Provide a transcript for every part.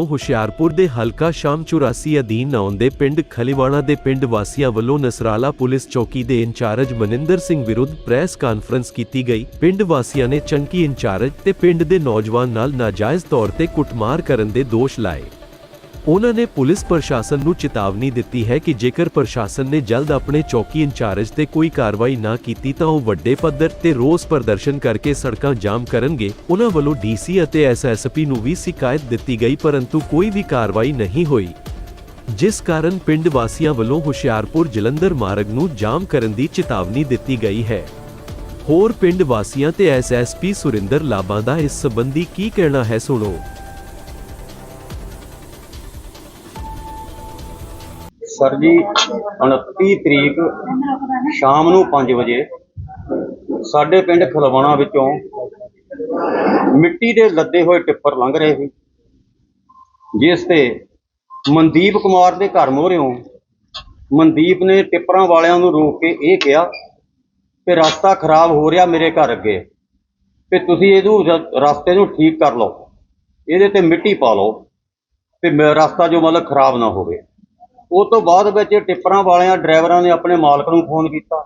ਉਹ ਹੁਸ਼ਿਆਰਪੁਰ ਦੇ ਹਲਕਾ ਸ਼ਾਮ 84 ਅਧੀਨ ਆਉਂਦੇ ਪਿੰਡ ਖਲੀਵਾਣਾ ਦੇ ਪਿੰਡ ਵਾਸੀਆਂ ਵੱਲੋਂ ਨਸਰਾਲਾ ਪੁਲਿਸ ਚੌਕੀ ਦੇ ਇੰਚਾਰਜ ਮਨਿੰਦਰ ਸਿੰਘ ਵਿਰੁੱਧ ਪ੍ਰੈਸ ਕਾਨਫਰੰਸ ਕੀਤੀ ਗਈ। ਪਿੰਡ ਵਾਸੀਆਂ ਨੇ ਚੰਕੀ ਇੰਚਾਰਜ ਤੇ ਪਿੰਡ ਦੇ ਨੌਜਵਾਨ ਨਾਲ ਨਾਜਾਇਜ਼ ਤੌਰ ਤੇ ਕੁੱਟਮਾਰ ਕਰਨ ਦੇ ਦੋਸ਼ ਲਾਏ। ਉਹਨਾਂ ਨੇ ਪੁਲਿਸ ਪ੍ਰਸ਼ਾਸਨ ਨੂੰ ਚੇਤਾਵਨੀ ਦਿੱਤੀ ਹੈ ਕਿ ਜੇਕਰ ਪ੍ਰਸ਼ਾਸਨ ਨੇ ਜਲਦ ਆਪਣੇ ਚੌਕੀ ਇੰਚਾਰਜ ਤੇ ਕੋਈ ਕਾਰਵਾਈ ਨਾ ਕੀਤੀ ਤਾਂ ਉਹ ਵੱਡੇ ਪੱਧਰ ਤੇ ਰੋਸ ਪ੍ਰਦਰਸ਼ਨ ਕਰਕੇ ਸੜਕਾਂ ਜਾਮ ਕਰਨਗੇ। ਉਹਨਾਂ ਵੱਲੋਂ ਡੀਸੀ ਅਤੇ ਐਸਐਸਪੀ ਨੂੰ ਵੀ ਸ਼ਿਕਾਇਤ ਦਿੱਤੀ ਗਈ, ਪਰੰਤੂ ਕੋਈ ਵੀ ਕਾਰਵਾਈ ਨਹੀਂ ਹੋਈ। ਜਿਸ ਕਾਰਨ ਪਿੰਡ ਵਾਸੀਆਂ ਵੱਲੋਂ ਹੁਸ਼ਿਆਰਪੁਰ ਜਲੰਧਰ ਮਾਰਗ ਨੂੰ ਜਾਮ ਕਰਨ ਦੀ ਚੇਤਾਵਨੀ ਦਿੱਤੀ ਗਈ ਹੈ। ਹੋਰ ਪਿੰਡ ਵਾਸੀਆਂ ਤੇ ਐਸਐਸਪੀ ਸੁਰਿੰਦਰ ਲਾਬਾ ਦਾ ਇਸ ਸੰਬੰਧੀ ਕੀ ਕਹਿਣਾ ਹੈ ਸੁਣੋ। ਸਰ ਜੀ 29 ਤਰੀਕ ਸ਼ਾਮ ਨੂੰ 5 ਵਜੇ ਸਾਡੇ ਪਿੰਡ ਖਲਵਾਣਾ ਵਿੱਚੋਂ ਮਿੱਟੀ ਦੇ ਲੱਦੇ ਹੋਏ ਟਿੱਪਰ ਲੰਘ ਰਹੇ ਸੀ, ਜਿਸ ਤੇ ਮਨਦੀਪ ਕੁਮਾਰ ਦੇ ਘਰ ਮੋਹਰਿਓਂ ਮਨਦੀਪ ਨੇ ਟਿੱਪਰਾਂ ਵਾਲਿਆਂ ਨੂੰ ਰੋਕ ਕੇ ਇਹ ਕਿਹਾ ਕਿ ਰਸਤਾ ਖਰਾਬ ਹੋ ਰਿਹਾ ਮੇਰੇ ਘਰ ਅੱਗੇ, ਤੇ ਤੁਸੀਂ ਇਹਨੂੰ ਰਸਤੇ ਨੂੰ ਠੀਕ ਕਰ ਲਓ, ਇਹਦੇ ਤੇ ਮਿੱਟੀ ਪਾ ਲਓ, ਤੇ ਮ- ਰਸਤਾ ਜੋ ਮਤਲਬ ਖਰਾਬ ਨਾ ਹੋਵੇ। ਉਹ ਤੋਂ ਬਾਅਦ ਵਿੱਚ ਟਿੱਪਰਾਂ ਵਾਲਿਆਂ, ਡਰਾਈਵਰਾਂ ਨੇ ਆਪਣੇ ਮਾਲਕ ਨੂੰ ਫੋਨ ਕੀਤਾ।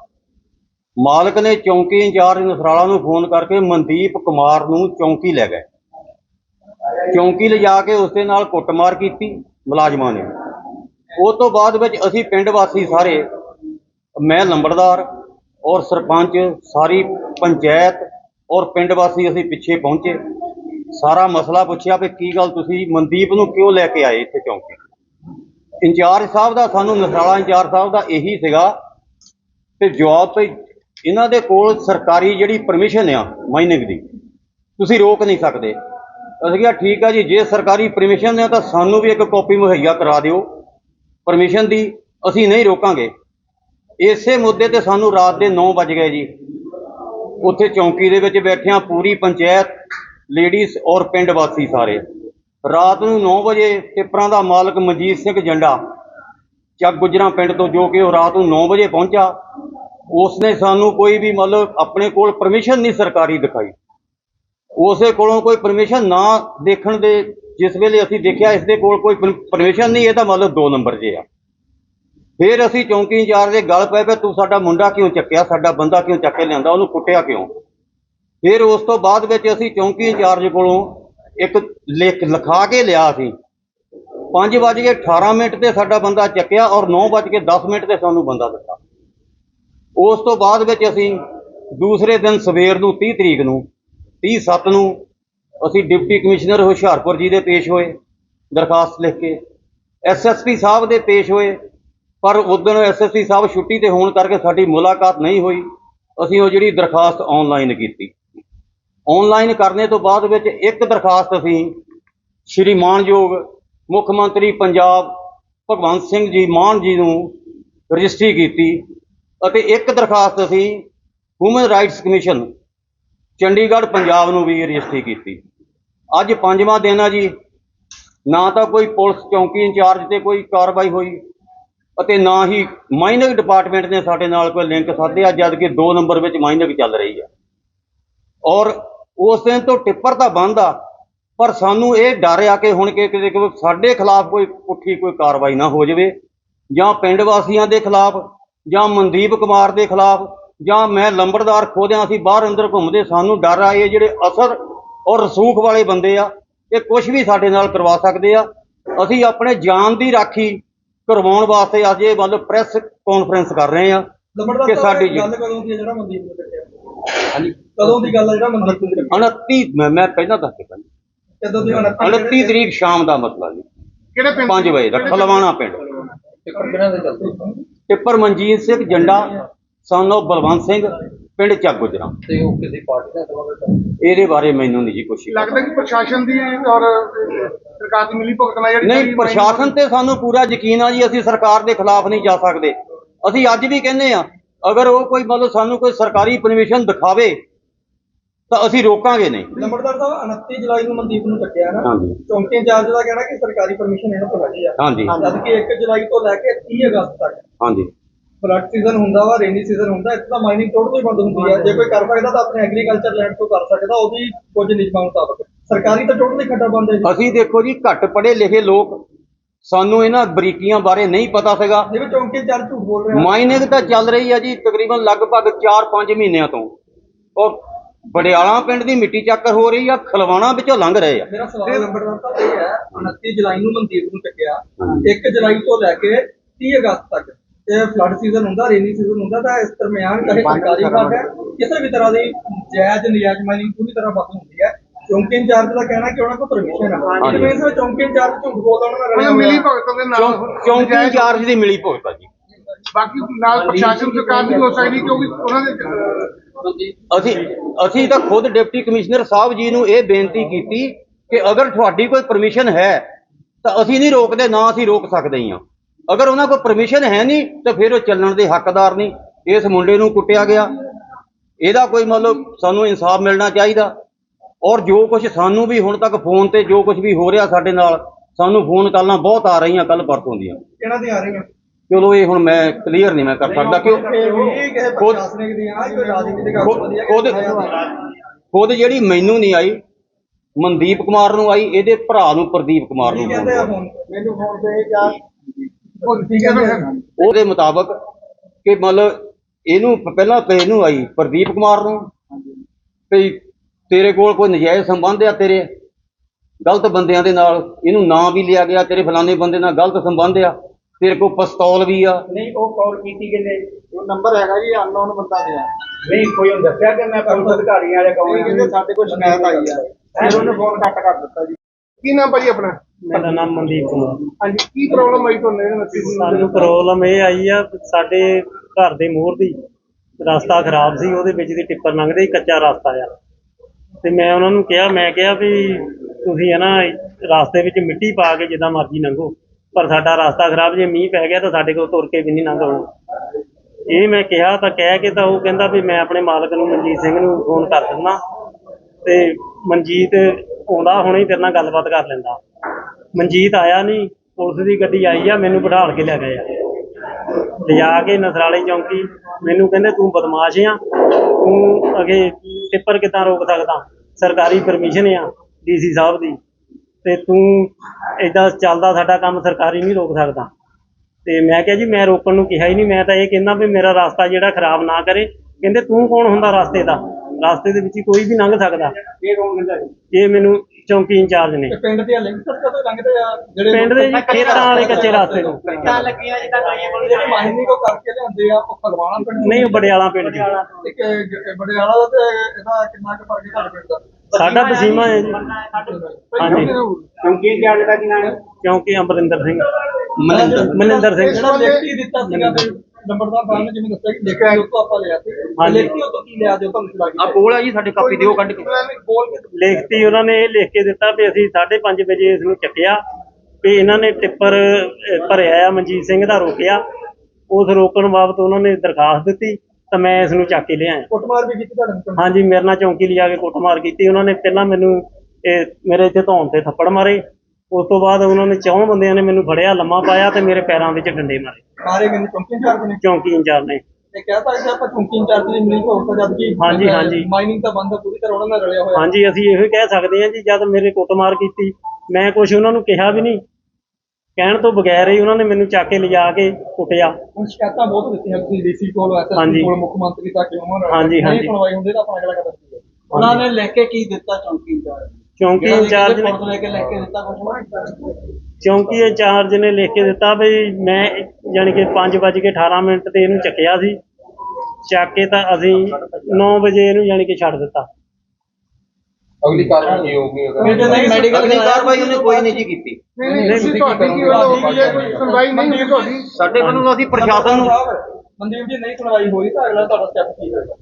ਮਾਲਕ ਨੇ ਚੌਂਕੀ ਇੰਚਾਰਜ ਨਸਰਾਲਾ ਨੂੰ ਫੋਨ ਕਰਕੇ ਮਨਦੀਪ ਕੁਮਾਰ ਨੂੰ ਚੌਂਕੀ ਲੈ ਗਏ। ਚੌਂਕੀ ਲਿਜਾ ਕੇ ਉਸ ਦੇ ਨਾਲ ਕੁੱਟਮਾਰ ਕੀਤੀ ਮੁਲਾਜ਼ਮਾਂ ਨੇ। ਉਹ ਤੋਂ ਬਾਅਦ ਵਿੱਚ ਅਸੀਂ ਪਿੰਡ ਵਾਸੀ ਸਾਰੇ, ਮੈਂ ਲੰਬੜਦਾਰ ਔਰ ਸਰਪੰਚ, ਸਾਰੀ ਪੰਚਾਇਤ ਔਰ ਪਿੰਡ ਵਾਸੀ ਅਸੀਂ ਪਿੱਛੇ ਪਹੁੰਚੇ। ਸਾਰਾ ਮਸਲਾ ਪੁੱਛਿਆ ਵੀ ਕੀ ਗੱਲ ਤੁਸੀਂ ਮਨਦੀਪ ਨੂੰ ਕਿਉਂ ਲੈ ਕੇ ਆਏ ਇੱਥੇ ਚੌਂਕੀ? ਇੰਚਾਰਜ ਸਾਹਿਬ ਦਾ, ਸਾਨੂੰ ਨਸਰਾਲਾ ਇੰਚਾਰਜ ਸਾਹਿਬ ਦਾ ਇਹੀ ਸੀਗਾ ਤੇ ਜਵਾਬ ਤੇ ਇਹਨਾਂ ਦੇ ਕੋਲ ਸਰਕਾਰੀ ਜਿਹੜੀ ਪਰਮਿਸ਼ਨ ਆ ਮਾਈਨਿੰਗ ਦੀ, ਤੁਸੀਂ ਰੋਕ ਨਹੀਂ ਸਕਦੇ। ਅਸੀਂ ਕਿਹਾ ਠੀਕ ਆ ਜੀ, ਜੇ ਸਰਕਾਰੀ ਪਰਮਿਸ਼ਨ ਹੈ ਤਾਂ ਸਾਨੂੰ ਵੀ ਇੱਕ ਕਾਪੀ ਮੁਹੱਈਆ ਕਰਾ ਦਿਓ। ਪਰਮਿਸ਼ਨ ਦੀ ਅਸੀਂ ਨਹੀਂ ਰੋਕਾਂਗੇ। ਇਸੇ ਮੁੱਦੇ ਤੇ ਸਾਨੂੰ ਰਾਤ ਦੇ 9 ਵਜ ਗਏ ਜੀ। ਉੱਥੇ ਚੌਂਕੀ ਦੇ ਵਿੱਚ ਬੈਠਿਆਂ ਪੂਰੀ ਪੰਚਾਇਤ ਲੇਡੀਜ਼ ਔਰ ਪਿੰਡ ਵਾਸੀ ਸਾਰੇ। ਰਾਤ ਨੂੰ 9 ਵਜੇ ਟਿੱਪਰਾਂ ਦਾ ਮਾਲਕ ਮਨਜੀਤ ਸਿੰਘ ਜੰਡਾ ਚੱਕ ਗੁਜਰਾਂ ਪਿੰਡ ਤੋਂ ਜੋ ਕਿ ਉਹ ਰਾਤ ਨੂੰ 9 ਵਜੇ ਪਹੁੰਚਾ, ਉਸਨੇ ਸਾਨੂੰ ਕੋਈ ਵੀ ਮਤਲਬ ਆਪਣੇ ਕੋਲ ਪਰਮਿਸ਼ਨ ਨਹੀਂ ਸਰਕਾਰੀ ਦਿਖਾਈ। ਉਸੇ ਕੋਲੋਂ ਕੋਈ ਪਰਮਿਸ਼ਨ ਨਾ ਦੇਖਣ ਦੇ ਜਿਸ ਵੇਲੇ ਅਸੀਂ ਦੇਖਿਆ ਇਸ ਦੇ ਕੋਲ ਕੋਈ ਪਰਮਿਸ਼ਨ ਨਹੀਂ, ਇਹ ਤਾਂ ਮਤਲਬ 2 ਨੰਬਰ ਜੇ ਆ। ਫਿਰ ਅਸੀਂ ਚੌਂਕੀ ਇੰਚਾਰਜ ਦੇ ਗੱਲ ਪਏ ਪਏ ਤੂੰ ਸਾਡਾ ਮੁੰਡਾ ਕਿਉਂ ਚੱਕਿਆ, ਸਾਡਾ ਬੰਦਾ ਕਿਉਂ ਚੱਕ ਕੇ ਲਿਆਂਦਾ, ਉਹਨੂੰ ਕੁੱਟਿਆ ਕਿਉਂ? ਫਿਰ ਉਸ ਤੋਂ ਬਾਅਦ ਵਿੱਚ ਅਸੀਂ ਚੌਂਕੀ ਇੰਚਾਰਜ ਕੋਲੋਂ ਇੱਕ ਲਿਖ ਲਿਖਾ ਕੇ ਲਿਆ ਸੀ। 5 ਵਜੇ ਕੇ 18 ਮਿੰਟ ਤੇ ਸਾਡਾ ਬੰਦਾ ਚੱਕਿਆ ਔਰ 9 ਵਜੇ ਕੇ 10 ਮਿੰਟ ਤੇ ਸਾਨੂੰ ਬੰਦਾ ਦਿੱਤਾ। ਉਸ ਤੋਂ ਬਾਅਦ ਵਿੱਚ ਅਸੀਂ ਦੂਸਰੇ ਦਿਨ ਸਵੇਰ ਨੂੰ 30 ਤਰੀਕ ਨੂੰ 30 ਸੱਤ ਨੂੰ ਅਸੀਂ ਡਿਪਟੀ ਕਮਿਸ਼ਨਰ ਹੁਸ਼ਿਆਰਪੁਰ ਜੀ ਦੇ ਪੇਸ਼ ਹੋਏ, ਦਰਖਾਸਤ ਲਿਖ ਕੇ। ਐਸਐਸਪੀ ਸਾਹਿਬ ਦੇ ਪੇਸ਼ ਹੋਏ, ਪਰ ਉਦੋਂ ਐਸਐਸਪੀ ਸਾਹਿਬ ਛੁੱਟੀ ਤੇ ਹੋਣ ਕਰਕੇ ਸਾਡੀ ਮੁਲਾਕਾਤ ਨਹੀਂ ਹੋਈ। ਅਸੀਂ ਉਹ ਜਿਹੜੀ ਦਰਖਾਸਤ ਆਨਲਾਈਨ ਕੀਤੀ। ਆਨਲਾਈਨ ਕਰਨੇ ਤੋਂ ਬਾਅਦ ਵਿੱਚ ਇੱਕ ਦਰਖਾਸਤ ਅਸੀਂ ਸ਼੍ਰੀ ਮਾਨਯੋਗ ਮੁੱਖ ਮੰਤਰੀ ਪੰਜਾਬ ਭਗਵੰਤ ਸਿੰਘ ਜੀ ਮਾਨ ਜੀ ਨੂੰ ਰਜਿਸਟਰੀ ਕੀਤੀ ਅਤੇ ਇੱਕ ਦਰਖਾਸਤ ਅਸੀਂ human rights commission Chandigarh, Punjab ਨੂੰ ਵੀ ਰਜਿਸਟਰੀ ਕੀਤੀ। ਅੱਜ ਪੰਜਵਾਂ ਦਿਨ ਆ ਜੀ, ਨਾ ਤਾਂ ਕੋਈ ਪੁਲਿਸ ਚੌਂਕੀ ਇੰਚਾਰਜ ਤੇ ਕੋਈ ਕਾਰਵਾਈ ਹੋਈ ਅਤੇ ਨਾ ਹੀ ਮਾਈਨਿੰਗ ਡਿਪਾਰਟਮੈਂਟ ਨੇ ਸਾਡੇ ਨਾਲ ਕੋਈ ਲਿੰਕ ਸਾਧਿਆ ਜਦ ਕਿ 2 ਨੰਬਰ ਵਿੱਚ ਮਾਈਨਿੰਗ ਚੱਲ ਰਹੀ ਹੈ ਔਰ ਉਸ ਦਿਨ ਤੋਂ ਟਿੱਪਰ ਤਾਂ ਬੰਦ ਆ ਪਰ ਸਾਨੂੰ ਇਹ ਡਰ ਆ ਕਿ ਹੁਣ ਕਿ ਕਿਤੇ ਸਾਡੇ ਖਿਲਾਫ ਕੋਈ ਪੁੱਠੀ ਕੋਈ ਕਾਰਵਾਈ ਨਾ ਹੋ ਜਾਵੇ ਜਾਂ ਪਿੰਡ ਵਾਸੀਆਂ ਦੇ ਖਿਲਾਫ ਜਾਂ ਮਨਦੀਪ ਕੁਮਾਰ ਦੇ ਖਿਲਾਫ ਜਾਂ ਮੈਂ ਲੰਬੜਦਾਰ ਖੋਦਿਆਂ ਅਸੀਂ ਬਾਹਰ ਅੰਦਰ ਘੁੰਮਦੇ ਸਾਨੂੰ ਡਰ ਆ ਇਹ ਜਿਹੜੇ ਅਸਰ ਔਰ ਰਸੂਖ ਵਾਲੇ ਬੰਦੇ ਆ ਇਹ ਕੁਝ ਵੀ ਸਾਡੇ ਨਾਲ ਕਰਵਾ ਸਕਦੇ ਆ। ਅਸੀਂ ਆਪਣੇ ਜਾਨ ਦੀ ਰਾਖੀ ਕਰਵਾਉਣ ਵਾਸਤੇ ਅੱਜ ਇਹ ਮਤਲਬ ਪ੍ਰੈਸ ਕਾਨਫਰੰਸ ਕਰ ਰਹੇ ਆ ਕਿ ਸਾਡੀ ਗੱਲ ਹੈ ਜਿਹੜਾ ਮਨਦੀਪ ਨੂੰ ਕੱਟਿਆ। ਹਾਂਜੀ। ਕਦੋਂ ਦੀ ਗੱਲ ਹੈ ਜਿਹੜਾ ਨੂੰ ਕੱਟਿਆ 29 ਮੈਂ ਮੈਂ ਪਹਿਲਾਂ ਦੱਸ ਕੇ ਕਦੋਂ ਦੀ 29 29 ਤਰੀਕ ਸ਼ਾਮ ਦਾ ਮਸਲਾ ਜੀ। ਕਿਹੜੇ ਪਿੰਡ 5 ਵਜੇ ਦਾ ਖਲਵਾਣਾ ਪਿੰਡ ਕਿਹਨਾਂ ਦੇ ਚੱਲਦੇ tipper Manjit Singh Janda son of Balwant Singh ਪਿੰਡ ਚੱਕ ਗੁਜਰਾ। ਤੇ ਉਹ ਕਿਸੇ ਪਾਰਟੀ ਦਾ ਸੰਬੰਧ ਇਹਦੇ ਬਾਰੇ ਮੈਨੂੰ ਨਹੀਂ ਜੀ ਕੁਛ। ਲੱਗਦਾ ਕਿ ਪ੍ਰਸ਼ਾਸਨ ਦੀ ਔਰ ਸਰਕਾਰ ਦੀ ਮਿਲੀ ਭੁਗਤ ਨਾਲ ਜਿਹੜੀ ਨਹੀਂ ਪ੍ਰਸ਼ਾਸਨ ਤੇ ਸਾਨੂੰ ਪੂਰਾ ਯਕੀਨ ਆ ਜੀ ਅਸੀਂ ਸਰਕਾਰ ਦੇ ਖਿਲਾਫ ਨਹੀਂ ਜਾ ਸਕਦੇ। ਅਸੀਂ ਅੱਜ ਵੀ ਕਹਿੰਦੇ ਆ ਅਗਰ ਉਹ ਕੋਈ ਮਤਲਬ ਸਾਨੂੰ ਕੋਈ ਸਰਕਾਰੀ ਪਰਮਿਸ਼ਨ ਦਿਖਾਵੇ ਤਾਂ ਅਸੀਂ ਰੋਕਾਂਗੇ ਨਹੀਂ। ਲੰਬੜਦਾਰ ਸਾਹਿਬ 29 ਜੁਲਾਈ ਨੂੰ ਮਨਦੀਪ ਨੂੰ ਕੱਟਿਆ ਨਾ। ਹਾਂਜੀ। ਚੌਂਕੀ ਇੰਚਾਰਜ ਦਾ ਕਹਿਣਾ ਕਿ ਸਰਕਾਰੀ ਪਰਮਿਸ਼ਨ ਇਹਨਾਂ ਤੋਂ ਲੱਗੀ ਆ। ਹਾਂਜੀ। ਜਦ ਕਿ 1 ਜੁਲਾਈ ਤੋਂ ਲੈ ਕੇ 30 ਅਗਸਤ ਤੱਕ। ਹਾਂਜੀ। ਫਲੱਡ ਸੀਜ਼ਨ ਹੁੰਦਾ ਵਾ ਰੇਨੀ ਸੀਜ਼ਨ ਹੁੰਦਾ ਇੱਥੇ ਤਾਂ ਮਾਈਨਿੰਗ ਟੋਟਲੀ ਬੰਦ ਹੁੰਦੀ ਆ। ਜੇ ਕੋਈ ਕਰ ਸਕਦਾ ਤਾਂ ਆਪਣੇ ਐਗਰੀਕਲਚਰ ਲੈਂਡ ਤੋਂ ਕਰ ਸਕਦਾ ਉਹ ਵੀ ਕੁਝ ਨਿਯਮਾਂ ਮੁਤਾਬਕ। ਸਰਕਾਰੀ ਤਾਂ ਟੋਟਲੀ ਖੱਡਾ ਬੰਦ ਹੈ ਅਸੀਂ ਦੇਖੋ ਜੀ ਘੱਟ ਪੜ੍ਹੇ ਲਿਖੇ ਲੋਕ ਸਾਨੂੰ ਇਹਨਾਂ ਬਰੀਕੀਆਂ ਬਾਰੇ ਨਹੀਂ ਪਤਾ ਸੀਗਾ। ਜਿਵੇਂ ਚੌਂਕੀ ਚਾਰ ਝੂਠ ਬੋਲ ਰਹੇ ਮਾਈਨਿੰਗ ਤਾਂ ਚੱਲ ਰਹੀ ਹੈ ਜੀ ਤਕਰੀਬਨ ਲਗਭਗ 4-5 ਮਹੀਨਿਆਂ ਤੋਂ। ਔਰ ਬੜਿਆਲਾ ਪਿੰਡ ਦੀ ਮਿੱਟੀ ਚੱਕਰ ਹੋ ਰਹੀ ਆ ਖਲਵਾਣਾ ਵਿੱਚੋਂ ਲੰਘ ਰਹੇ ਆ। ਮੇਰਾ ਸਵਾਲ ਨੰਬਰ ਦਾ ਇਹ ਹੈ 29 ਜੁਲਾਈ ਨੂੰ ਮਨਦੀਪ ਨੂੰ ਚੱਕਿਆ। 1 ਜੁਲਾਈ ਤੋਂ ਲੈ ਕੇ 30 ਅਗਸਤ ਤੱਕ ਇਹ ਫਲੱਡ ਸੀਜ਼ਨ ਹੁੰਦਾ ਰੇਨੀ ਸੀਜ਼ਨ ਹੁੰਦਾ ਤਾਂ ਇਸ ਦਰਮਿਆਨ ਕਦੇ ਸਰਕਾਰੀ ਹੈ ਕਿਸੇ ਵੀ ਤਰ੍ਹਾਂ ਦੀ ਜਾਇਜ਼ ਨਜਾਇਜ਼ ਮਾਈਨਿੰਗ ਪੂਰੀ ਤਰ੍ਹਾਂ ਬੰਦ ਹੁੰਦੀ ਹੈ। ਚੌਂਕੀ ਇੰਚਾਰਜ ਦਾ ਕਹਿਣਾ ਕਿ ਉਹਨਾਂ ਕੋਲ ਪਰਮਿਸ਼ਨ ਹੈ। ਜਿਵੇਂ ਇਸ ਵਿੱਚ ਚੌਂਕੀ ਇੰਚਾਰਜ ਝੂਠ ਬੋਲਦਾ ਉਹਨਾਂ ਨਾਲ ਰਲਿਆ ਉਹ ਮਿਲੀ ਹੋਇਆ। ਭਗਤ ਦੇ ਨਾਲ ਕਿਉਂ- ਕਿਉਂਕਿ ਇੰਚਾਰਜ ਦੀ ਮਿਲੀ ਭੁਗਤ ਆ ਜੀ। ਬਾਕੀ ਨਾਲ ਪ੍ਰਸ਼ਾਸਨ ਸਰਕਾਰ ਦੀ ਹੋ ਸਕਦੀ ਕਿਉਂਕਿ ਉਹਨਾਂ ਦੇ ਅਸੀਂ ਅਸੀਂ ਤਾਂ ਖੁਦ ਡਿਪਟੀ ਕਮਿਸ਼ਨਰ ਸਾਹਿਬ ਜੀ ਨੂੰ ਇਹ ਬੇਨਤੀ ਕੀਤੀ ਕਿ ਅਗਰ ਤੁਹਾਡੀ ਕੋਈ ਪਰਮਿਸ਼ਨ ਹੈ ਤਾਂ ਅਸੀਂ ਨਹੀਂ ਰੋਕਦੇ ਨਾ ਅਸੀਂ ਰੋਕ ਸਕਦੇ ਹਾਂ। ਅਗਰ ਉਹਨਾਂ ਕੋਲ ਪਰਮਿਸ਼ਨ ਹੈ ਨਹੀਂ ਤਾਂ ਫਿਰ ਉਹ ਚੱਲਣ ਦੇ ਹੱਕਦਾਰ ਨਹੀਂ। ਇਸ ਮੁੰਡੇ ਨੂੰ ਕੁੱਟਿਆ ਗਿਆ। ਇਹਦਾ ਕੋਈ ਮਤਲਬ ਸਾਨੂੰ ਇਨਸਾਫ ਮਿਲਣਾ ਚਾਹੀਦਾ। ਔਰ ਜੋ ਕੁਝ ਸਾਨੂੰ ਵੀ ਹੁਣ ਤੱਕ ਫੋਨ ਤੇ ਜੋ ਕੁਝ ਵੀ ਹੋ ਰਿਹਾ ਸਾਡੇ ਨਾਲ ਸਾਨੂੰ ਫੋਨ ਕਾਲਾਂ ਬਹੁਤ ਆ ਰਹੀਆਂ ਕੱਲ ਪਰਸੋਂ ਦੀਆਂ। ਕਿਹਨਾਂ ਦੀਆਂ ਆ ਰਹੀਆਂ? ਚਲੋ ਇਹ ਹੁਣ ਮੈਂ ਕਲੀਅਰ ਨਹੀਂ ਮੈਂ ਕਰ ਸਕਦਾ ਕਿਉਂ? ਖੁਦ- ਖੁਦ ਜਿਹੜੀ ਮੈਨੂੰ ਨਹੀਂ ਆਈ ਮਨਦੀਪ ਕੁਮਾਰ ਨੂੰ ਆਈ ਇਹਦੇ ਭਰਾ ਨੂੰ ਪ੍ਰਦੀਪ ਕੁਮਾਰ ਨੂੰ ਮੈਨੂੰ ਫੋਨ ਤੇ ਜਾਂ ਉਹਦੇ ਮੁਤਾਬਕ ਕਿ ਮਤਲਬ ਇਹਨੂੰ ਪਹਿਲਾਂ ਤੇ ਇਹਨੂੰ ਆਈ ਪ੍ਰਦੀਪ ਕੁਮਾਰ ਨੂੰ। ਵੀ ਤੇਰੇ ਕੋਲ ਕੋਈ ਨਜਾਇਜ਼ ਸੰਬੰਧ ਆ ਤੇਰੇ। ਗਲਤ ਬੰਦਿਆਂ ਦੇ ਨਾਲ। ਇਹਨੂੰ ਨਾਂ ਵੀ ਲਿਆ ਗਿਆ ਤੇਰੇ ਫਲਾਣੇ ਬੰਦੇ ਨਾਲ ਗਲਤ ਸੰਬੰਧ ਆ। ਤੇਰੇ ਕੋਲ ਪਿਸਤੌਲ ਵੀ ਆ। ਨਹੀਂ ਉਹ ਕਾਲ ਕੀਤੀ ਕਿਨੇ ਉਹ ਨੰਬਰ ਹੈਗਾ ਜੀ ਅਨਨੋਨ ਬੰਦਾ ਦੇ ਨਹੀਂ ਕੋਈ ਉਹਨੂੰ ਦੱਸਿਆ ਕਿ ਮੈਂ ਪੁਲਿਸ ਅਧਿਕਾਰੀ ਵਾਲੇ ਕਹੂੰਗਾ ਕਹਿੰਦੇ ਸਾਡੇ ਕੋਲ ਸ਼ਿਕਾਇਤ ਆਈ ਆ। ਫਿਰ ਉਹਨੇ ਫੋਨ ਕੱਟ ਕਰ ਦਿੱਤਾ ਜੀ। ਕੀ ਨਾਮ ਭਾਜੀ ਆਪਣਾ? ਮੇਰਾ ਨਾਮ ਮਨਦੀਪ ਕੁਮਾਰ। ਹਾਂਜੀ ਕੀ ਪ੍ਰੋਬਲਮ ਆਈ ਤੁਹਾਨੂੰ ਇਹਨਾਂ ਨੱਤੀ ਸਾਨੂੰ ਪ੍ਰੋਬਲਮ ਇਹ ਆਈ ਆ ਸਾਡੇ ਘਰ ਦੇ ਮੋਹਰ ਦੀ ਰਸਤਾ ਖਰਾਬ ਸੀ ਉਹਦੇ ਵਿੱਚ ਦੀ ਟਿੱਪਰ ਲੰਘਦੇ ਹੀ ਕੱਚਾ ਰਸਤਾ ਆ। ਤੇ ਮੈਂ ਉਹਨਾਂ ਨੂੰ ਕਿਹਾ ਮੈਂ ਕਿਹਾ ਵੀ ਤੁਸੀਂ ਹੈ ਨਾ ਰਸਤੇ ਵਿੱਚ ਮਿੱਟੀ ਪਾ ਕੇ ਜਿੱਦਾਂ ਮਰਜ਼ੀ ਲੰਘੋ। ਪਰ ਸਾਡਾ ਰਸਤਾ ਖਰਾਬ, ਜੇ ਮੀਂਹ ਪੈ ਗਿਆ ਤਾਂ ਸਾਡੇ ਕੋਲ ਤੁਰ ਕੇ ਵੀ ਨਹੀਂ ਲੰਘ ਆਉਣਾ ਇਹ ਮੈਂ ਕਿਹਾ ਤਾਂ ਕਹਿ ਕੇ ਤਾਂ ਉਹ ਕਹਿੰਦਾ ਵੀ ਮੈਂ ਆਪਣੇ ਮਾਲਕ ਨੂੰ, ਮਨਜੀਤ ਸਿੰਘ ਨੂੰ ਫੋਨ ਕਰ ਦਿੰਦਾ ਤੇ ਮਨਜੀਤ ਆਉਂਦਾ ਹੁਣੇ ਹੀ ਤੇਰੇ ਨਾਲ ਗੱਲਬਾਤ ਕਰ ਲੈਂਦਾ। ਮਨਜੀਤ ਆਇਆ ਨਹੀਂ, ਪੁਲਿਸ ਦੀ ਗੱਡੀ ਆਈ ਆ, ਮੈਨੂੰ ਬਿਠਾਲ ਕੇ ਲੈ ਗਏ ਆ। ਲਿਜਾ ਕੇ ਨਸਰਾਲੇ ਚੌਂਕੀ, ਮੈਨੂੰ ਕਹਿੰਦੇ ਤੂੰ ਬਦਮਾਸ਼ ਆ, ਤੂੰ ਅਗੇ ਟਿੱਪਰ ਕਿੱਦਾਂ ਰੋਕ ਸਕਦਾ? ਸਰਕਾਰੀ ਪਰਮਿਸ਼ਨ ਆ ਡੀਸੀ ਸਾਹਿਬ ਦੀ। ਤੇ ਤੂੰ ਏਦਾਂ ਚੱਲਦਾ ਸਾਡਾ ਕੰਮ ਸਰਕਾਰੀ ਨਹੀਂ ਰੋਕ ਸਕਦਾ। ਤੇ ਮੈਂ ਕਿਹਾ ਜੀ ਮੈਂ ਰੋਕਣ ਨੂੰ ਕਿਹਾ ਹੀ ਨਹੀਂ ਮੈਂ ਤਾਂ ਇਹ ਕਹਿੰਦਾ ਵੀ ਮੇਰਾ ਰਸਤਾ ਜਿਹੜਾ ਖਰਾਬ ਨਾ ਕਰੇ। ਕਹਿੰਦੇ ਤੂੰ ਕੌਣ ਹੁੰਦਾ ਰਸਤੇ ਦਾ? ਰਸਤੇ ਦੇ ਵਿੱਚ ਹੀ ਕੋਈ ਵੀ ਲੰਘ ਸਕਦਾ। ਇਹ ਕੌਣ ਕਹਿੰਦਾ ਇਹ ਮੈਨੂੰ ਚੌਂਕੀ ਇੰਚਾਰਜ ਨੇ। ਤੇ ਪਿੰਡ ਦੇ ਲਿੰਕ ਸੜਕਾਂ ਤੋਂ ਲੰਘਦੇ ਆ ਜਿਹੜੇ ਪਿੰਡ ਦੇ ਜੀ ਖੇਤਾਂ ਵਾਲੇ ਕੱਚੇ ਰਸਤੇ ਨੂੰ। ਤਾਂ ਲੱਗੀਆਂ ਜਿੱਦਾਂ ਗਾਈਆਂ ਕੋਲ ਜਿਹੜੇ ਮਾਈਨਿੰਗ ਕੋ ਕਰਕੇ ਲਿਆਉਂਦੇ ਆ ਉਹ ਫਲਵਾਣਾ ਪਿੰਡ ਨਹੀਂ ਉਹ ਬੜਿਆਲਾ ਪਿੰਡ ਦੀ ਇੱਕ ਬੜੇ ਵਾਲਾ ਦਾ ਤੇ ਇਹਦਾ ਕਿੰਨਾ ਕੁ ਫ਼ਰਕ ਹੈ ਤੁਹਾਡੇ ਪਿੰਡ ਦਾ? ਸਾਡਾ ਪਸੀਮਾ ਹੈ ਜੀ। ਹਾਂਜੀ। ਕਿਉਂਕਿ ਇੰਚਾਰਜ ਦਾ ਕੀ ਨਾਮ ਹੈ ਕਿਉਂਕਿ ਅਮਰਿੰਦਰ ਸਿੰਘ। ਮਨਿੰਦਰ। ਮਨਿੰਦਰ ਸਿੰਘ। ਜਿਹੜਾ ਲਿਖਤੀ ਦਿੱਤਾ ਸੀਗਾ ਨੰਬਰਦਾਰ ਸਾਹਿਬ ਨੇ ਜਿਵੇਂ ਦੱਸਿਆ ਕਿ ਲਿਖਤੀ ਉਹ ਤੋਂ ਆਪਾਂ ਲਿਆ ਸੀ। ਲਿਖਤੀ ਉਹ ਤੋਂ ਕੀ ਲਿਆ ਦਿਓ ਤੁਹਾਨੂੰ ਲੱਗ ਆ ਕੋਲ ਆ ਜੀ ਸਾਡੇ ਕਾਪੀ ਦਿਓ ਕੱਢ ਕੇ। ਬੋਲ ਕੇ ਲਿਖਤੀ ਉਹਨਾਂ ਨੇ ਇਹ ਲਿਖ ਕੇ ਦਿੱਤਾ ਵੀ ਅਸੀਂ 5:30 ਵਜੇ ਇਸ ਨੂੰ ਚੱਕਿਆ ਵੀ ਇਹਨਾਂ ਨੇ ਟਿੱਪਰ ਭਰਿਆ ਆ ਮਨਜੀਤ ਸਿੰਘ ਦਾ ਰੋਕਿਆ। ਉਸ ਰੋਕਣ ਬਾਬਤ ਉਹਨਾਂ ਨੇ ਦਰਖਾਸਤ ਦਿੱਤੀ। ਤਾਂ ਮੈਂ ਇਸ ਨੂੰ ਚੱਕ ਕੇ ਲਿਆਇਆ। ਕੁੱਟਮਾਰ ਵੀ ਕੀਤੀ ਤੁਹਾਡੇ ਨਾਲ? ਹਾਂਜੀ ਮੇਰੇ ਨਾਲ ਚੌਂਕੀ ਲਿਜਾ ਕੇ ਕੁੱਟਮਾਰ ਕੀਤੀ। ਉਹਨਾਂ ਨੇ ਪਹਿਲਾਂ ਮੈਨੂੰ ਇਹ ਮੇਰੇ ਇੱਥੇ ਧੌਣ ਤੇ ਥੱਪੜ ਮਾਰੇ। ਉਸ ਤੋਂ ਬਾਅਦ ਉਹਨਾਂ ਨੇ ਚੌਂ ਬੰਦਿਆਂ ਨੇ ਮੈਨੂੰ ਫੜਿਆ ਲੰਮਾ ਪਾਇਆ ਤੇ ਮੇਰੇ ਪੈਰਾਂ ਵਿੱਚ ਡੰਡੇ ਮਾਰੇ। ਮਾਰੇ ਮੈਨੂੰ ਚੌਂਕੀ ਇੰਚਾਰਜ ਨੇ? ਚੌਂਕੀ ਇੰਚਾਰਜ ਨੇ। ਤੇ ਕਹਿ ਸਕਦੇ ਆਪਾਂ ਚੌਂਕੀ ਇੰਚਾਰਜ ਦੀ ਮਿਲੀ ਹੋਊਗਾ ਜਦ ਕਿ ਹਾਂਜੀ, ਹਾਂਜੀ। ਮਾਈਨਿੰਗ ਤਾਂ ਬੰਦ ਆ, ਪੂਰੀ ਤਰ੍ਹਾਂ ਉਹਨਾਂ ਨਾਲ ਰਲਿਆ ਹੋਇਆ। ਹਾਂਜੀ ਅਸੀਂ ਇਹੋ ਕਹਿ ਸਕਦੇ ਹਾਂ ਜੀ ਜਦ ਮੇਰੇ ਕੁੱਟਮਾਰ ਕੀਤੀ ਮੈਂ ਕੁਝ ਉਹਨਾਂ ਨੂੰ ਕਿਹਾ ਵੀ ਨਹੀਂ ਕਹਿਣ ਤੋਂ ਬਗੈਰ ਹੀ ਉਹਨਾਂ ਨੇ ਮੈਨੂੰ ਚੱਕ ਕੇ ਲਿਜਾ ਕੇ ਕੁੱਟਿਆ। ਹੁਣ ਸ਼ਿਕਾਇਤਾਂ ਬਹੁਤ ਦਿੱਤੀਆਂ ਤੁਸੀਂ ਡੀਸੀ ਕੋਲ ਐਸਐਸਪੀ ਹਾਂਜੀ। ਕੋਲ ਮੁੱਖ ਮੰਤਰੀ ਤੱਕ ਉਹਨਾਂ ਨਾਲ ਹਾਂਜੀ, ਨਹੀਂ ਹਾਂਜੀ। ਸੁਣਵਾਈ ਹੁੰਦੀ ਤਾਂ ਆਪਣਾ ਅਗਲਾ ਕਦਮ ਕੀ ਹੈ ਉਹਨਾਂ ਨੇ ਲਿਖ ਕੇ ਕੀ ਦਿੱਤਾ ਚੌਂਕੀ ਇੰਚਾਰਜ? ਚੌਂਕੀ ਇੰਚਾਰਜ ਨੇ ਲੈ ਕੇ ਲਿਖ ਕੇ ਦਿੱਤਾ ਕੁਝ ਚੌਂਕੀ ਇੰਚਾਰਜ ਨੇ ਲਿਖ ਕੇ ਦਿੱਤਾ ਵੀ ਮੈਂ ਯਾਨੀ ਕਿ 5:18 ਮਿੰਟ ਤੇ ਇਹਨੂੰ ਚੱਕਿਆ ਸੀ। ਚੱਕ ਕੇ ਤਾਂ ਅਸੀਂ 9 ਵਜੇ ਇਹਨੂੰ ਯਾਨੀ ਕਿ ਛੱਡ ਦਿੱਤਾ। ਅਗਲੀ ਕਾਰਵਾਈ ਕੀ ਹੋਊਗੀ ਨਹੀਂ ਮੈਡੀਕਲ ਅਗਲੀ ਕਾਰਵਾਈ ਉਹਨੇ ਕੋਈ ਨਹੀਂ ਜੀ ਕੀਤੀ। ਨਹੀਂ ਨਹੀਂ ਤੁਸੀਂ ਤੁਹਾਡੀ ਕੀ ਵੱਲੋਂ ਹੋਈ ਹੈ ਕੋਈ ਸੁਣਵਾਈ ਨਹੀਂ ਹੋਈ ਤੁਹਾਡੀ? ਸਾਡੇ ਵੱਲੋਂ ਅਸੀਂ ਪ੍ਰਸ਼ਾਸਨ ਨੂੰ ਮਨਦੀਪ ਜੀ ਨਹੀਂ ਸੁਣਵਾਈ ਹੋਈ ਤਾਂ ਅਗਲਾ ਤੁਹਾਡਾ ਸਟੈਪ ਕੀ ਹੋਏਗਾ?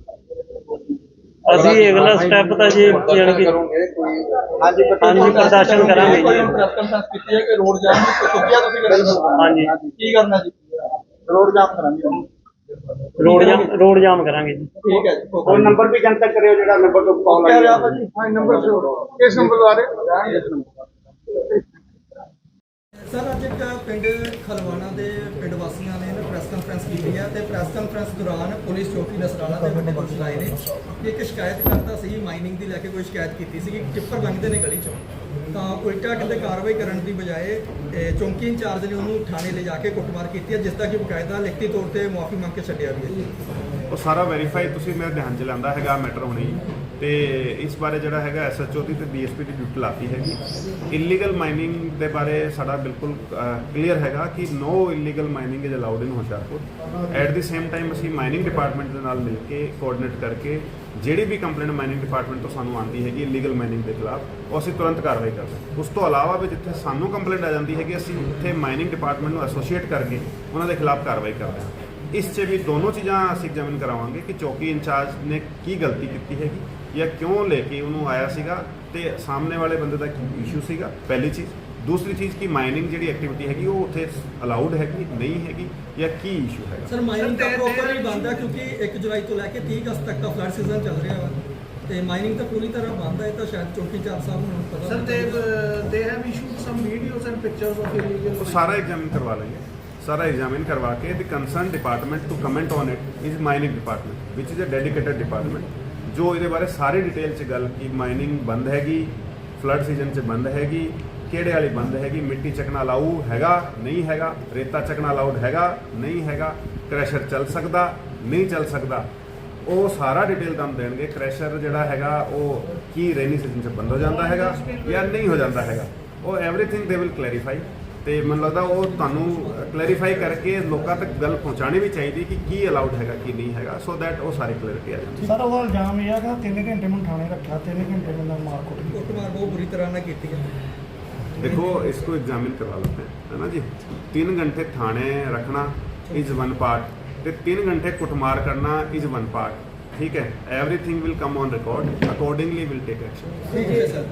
ਅਸੀਂ ਅਗਲਾ ਸਟੈਪ ਤਾਂ ਜੀ ਯਾਨੀ ਕਿ ਹਾਂਜੀ ਹਾਂਜੀ ਪ੍ਰਦਰਸ਼ਨ ਕਰਾਂਗੇ ਜੀ। ਪ੍ਰੈਸ ਕਾਨਫਰੰਸ ਕੀਤੀ ਹੈ ਕਿ ਰੋਡ ਜਾਮ ਦੀ ਚੁੱਕਿਆ ਤੁਸੀਂ ਕਰਨਾ ਹਾਂਜੀ। ਕੀ ਕਰਨਾ ਜੀ? ਰੋਡ ਜਾਮ ਕਰਾਂਗੇ। ਰੋਡ ਜਾਮ ਰੋਡ ਜਾਮ ਕਰਾਂਗੇ ਜੀ। ਠੀਕ ਹੈ ਜੀ ਫੋਨ ਨੰਬਰ ਵੀ ਜਨਤਕ ਕਰਿਓ ਜਿਹੜਾ ਨੰਬਰ ਤੋਂ ਕਾਲ ਕਹਿ ਰਿਹਾ ਭਾਜੀ ਹਾਂ ਨੰਬਰ ਕਿਸ ਨੰਬਰ ਆ ਰਹੇ ਸਰ ਅੱਜ ਇੱਕ ਪਿੰਡ ਖਲਵਾਣਾ ਦੇ ਪਿੰਡ ਵਾਸੀਆਂ ਨੇ ਨਾ ਪ੍ਰੈਸ ਕਾਨਫਰੰਸ ਕੀਤੀ ਹੈ ਤੇ ਪ੍ਰੈਸ ਕਾਨਫਰੰਸ ਦੌਰਾਨ ਪੁਲਿਸ ਚੌਕੀ ਨਸਰਾਲਾ ਦੇ ਵੱਡੇ ਲਾਏ ਨੇ ਕਿ ਇੱਕ ਸ਼ਿਕਾਇਤ ਕਰਤਾ ਸੀ ਮਾਈਨਿੰਗ ਦੀ ਲੈ ਕੇ ਕੋਈ ਸ਼ਿਕਾਇਤ ਕੀਤੀ ਸੀ ਕਿ ਟਿੱਪਰ ਲੰਘਦੇ ਨੇ ਗਲੀ ਚੋਂ। ਤਾਂ ਉਲਟਾ ਕਿਤੇ ਕਾਰਵਾਈ ਕਰਨ ਦੀ ਬਜਾਏ ਚੌਂਕੀ ਇੰਚਾਰਜ ਨੇ ਉਹਨੂੰ ਥਾਣੇ ਲੈ ਜਾ ਕੇ ਕੁੱਟਮਾਰ ਕੀਤੀ ਹੈ, ਜਿਸ ਦਾ ਕਿ ਬਕਾਇਦਾ ਲਿਖਤੀ ਤੌਰ ਤੇ ਮੁਆਫੀ ਮੰਗ ਕੇ ਛੱਡਿਆ ਵੀ ਹੈ ਉਹ ਸਾਰਾ ਵੈਰੀਫਾਈ ਤੁਸੀਂ ਮੇਰੇ ਧਿਆਨ ਚ ਲਿਆਂਦਾ ਹੈਗਾ ਮੈਟਰ ਹੁਣੇ। ਤੇ ਇਸ ਬਾਰੇ ਜਿਹੜਾ ਹੈਗਾ ਐਸਐਚਓ ਦੀ ਤੇ ਡੀਐਸਪੀ ਦੀ ਡਿਊਟੀ ਲਾਤੀ ਹੈਗੀ। ਇਲੀਗਲ ਮਾਈਨਿੰਗ ਦੇ ਬਾਰੇ ਸਾਡਾ ਬਿਲਕੁਲ ਕਲੀਅਰ ਹੈਗਾ ਕਿ no illegal mining is allowed in Hoshiarpur. At the same time ਅਸੀਂ ਮਾਈਨਿੰਗ ਡਿਪਾਰਟਮੈਂਟ ਦੇ ਨਾਲ ਮਿਲ ਕੇ ਕੋਆਰਡੀਨੇਟ ਕਰਕੇ ਜਿਹੜੀ ਵੀ ਕੰਪਲੇਂਟ ਮਾਈਨਿੰਗ ਡਿਪਾਰਟਮੈਂਟ ਤੋਂ ਸਾਨੂੰ ਆਉਂਦੀ ਹੈਗੀ ਇਲੀਗਲ ਮਾਈਨਿੰਗ ਦੇ ਖਿਲਾਫ, ਉਹ ਅਸੀਂ ਤੁਰੰਤ ਕਾਰਵਾਈ ਕਰਦੇ ਹਾਂ। ਉਸ ਤੋਂ ਇਲਾਵਾ ਵੀ ਜਿੱਥੇ ਸਾਨੂੰ ਕੰਪਲੇਂਟ ਆ ਜਾਂਦੀ ਹੈਗੀ, ਅਸੀਂ ਉੱਥੇ ਮਾਈਨਿੰਗ ਡਿਪਾਰਟਮੈਂਟ ਨੂੰ ਐਸੋਸੀਏਟ ਕਰਕੇ ਉਹਨਾਂ ਦੇ ਖਿਲਾਫ ਕਾਰਵਾਈ ਕਰਦੇ ਹਾਂ। ਇਸ 'ਚ ਵੀ ਦੋਨੋਂ ਚੀਜ਼ਾਂ ਅਸੀਂ ਐਗਜ਼ਾਮਿਨ ਕਰਾਵਾਂਗੇ ਕਿ ਚੌਕੀ ਇੰਚਾਰਜ ਨੇ ਕੀ ਗਲਤੀ ਕੀਤੀ ਹੈਗੀ ਜਾਂ ਕਿਉਂ ਲੈ ਕੇ ਉਹਨੂੰ ਆਇਆ ਸੀਗਾ ਤੇ ਸਾਹਮਣੇ ਵਾਲੇ ਬੰਦੇ ਦਾ ਕੀ ਇਸ਼ੂ ਸੀਗਾ, ਪਹਿਲੀ ਚੀਜ਼। ਦੂਸਰੀ ਚੀਜ਼ ਕਿ ਮਾਈਨਿੰਗ ਜਿਹੜੀ ਐਕਟੀਵਿਟੀ ਹੈਗੀ ਉਹ ਉੱਥੇ ਅਲਾਉਡ ਹੈਗੀ ਨਹੀਂ ਹੈਗੀ ਜਾਂ ਕੀ ਇਸ਼ੂ ਹੈਗਾ? ਸਰ ਮਾਈਨਿੰਗ ਤਾਂ ਪ੍ਰੋਪਰ ਹੀ ਬੰਦ ਹੈ ਕਿਉਂਕਿ 1 ਜੁਲਾਈ ਤੋਂ ਲੈ ਕੇ 30 ਅਗਸਤ ਤੱਕ ਦਾ ਫਲੱਡ ਸੀਜ਼ਨ ਚੱਲ ਰਿਹਾ ਵਾ। ਤੇ ਮਾਈਨਿੰਗ ਤਾਂ ਪੂਰੀ ਤਰ੍ਹਾਂ ਬੰਦ ਹੈ ਤਾਂ ਸ਼ਾਇਦ ਚੌਕੀ ਚਾਰ ਸਾਹਿਬ ਨੂੰ ਪਤਾ uh, they have issued some videos and pictures of illegal. ਉਹ ਸਾਰਾ ਐਗਜ਼ਾਮਿਨ ਕਰਵਾ ਲੈਂਗੇ ਸਾਰਾ ਐਗਜ਼ਾਮਿਨ ਕਰਵਾ ਕੇ the concern department to comment on it is mining department which is a dedicated department ਜੋ ਇਹਦੇ ਬਾਰੇ ਸਾਰੀ ਡਿਟੇਲ ਚ ਗੱਲ ਕੀ ਮਾਈਨਿੰਗ ਬੰਦ ਹੈਗੀ ਫਲੱਡ ਸੀਜ਼ਨ ਚ ਬੰਦ ਹੈਗੀ ਕਿਹੜੇ ਵਾਲੀ ਬੰਦ ਹੈਗੀ? ਮਿੱਟੀ ਚੱਕਣਾ ਅਲਾਊ ਹੈਗਾ ਨਹੀਂ ਹੈਗਾ? ਰੇਤਾ ਚੱਕਣਾ ਅਲਾਊਡ ਹੈਗਾ ਨਹੀਂ ਹੈਗਾ? ਕ੍ਰੈਸ਼ਰ ਚੱਲ ਸਕਦਾ ਨਹੀਂ ਚੱਲ ਸਕਦਾ? ਉਹ ਸਾਰਾ ਡਿਟੇਲ ਤੁਹਾਨੂੰ ਦੇਣਗੇ। ਕ੍ਰੈਸ਼ਰ ਜਿਹੜਾ ਹੈਗਾ ਉਹ ਕੀ ਰੇਨੀ ਸੀਜ਼ਨ ਚ ਬੰਦ ਹੋ ਜਾਂਦਾ ਹੈਗਾ ਜਾਂ ਨਹੀਂ ਹੋ ਜਾਂਦਾ ਹੈਗਾ? ਉਹ ਐਵਰੀਥਿੰਗ ਦੇ ਵਿਲ ਕਲੈਰੀਫਾਈ ਤੇ ਮੈਨੂੰ ਲੱਗਦਾ ਉਹ ਤੁਹਾਨੂੰ ਕਲੈਰੀਫਾਈ ਕਰਕੇ ਲੋਕਾਂ ਤੱਕ ਗੱਲ ਪਹੁੰਚਾਣੀ ਵੀ ਚਾਹੀਦੀ ਕਿ ਕੀ ਅਲਾਉਡ ਹੈਗਾ ਕੀ ਨਹੀਂ ਹੈਗਾ। ਸੋ ਦੈਟ ਉਹ ਸਾਰੀ ਕਲੈਰਿਟੀ ਆ ਜਾਂਦੀ। ਸਰ ਉਹਦਾ ਇਲਜ਼ਾਮ ਇਹ ਆ ਕਿ 3 ਘੰਟੇ ਮੈਨੂੰ ਥਾਣੇ ਰੱਖਿਆ 3 ਘੰਟੇ ਮੈਨੂੰ ਮਾਰ ਕੁੱਟ। ਕੁੱਟਮਾਰ ਬਹੁਤ ਬੁਰੀ ਤਰ੍ਹਾਂ ਨਾਲ ਕੀਤੀ ਹੈ। देखो इसको एग्जामिन करवा लेते हैं है ना जी तीन घंटे थाने रखना इज वन पार्ट तो तीन घंटे कुटमार करना इज वन पार्ट ठीक है everything will come on record accordingly will take action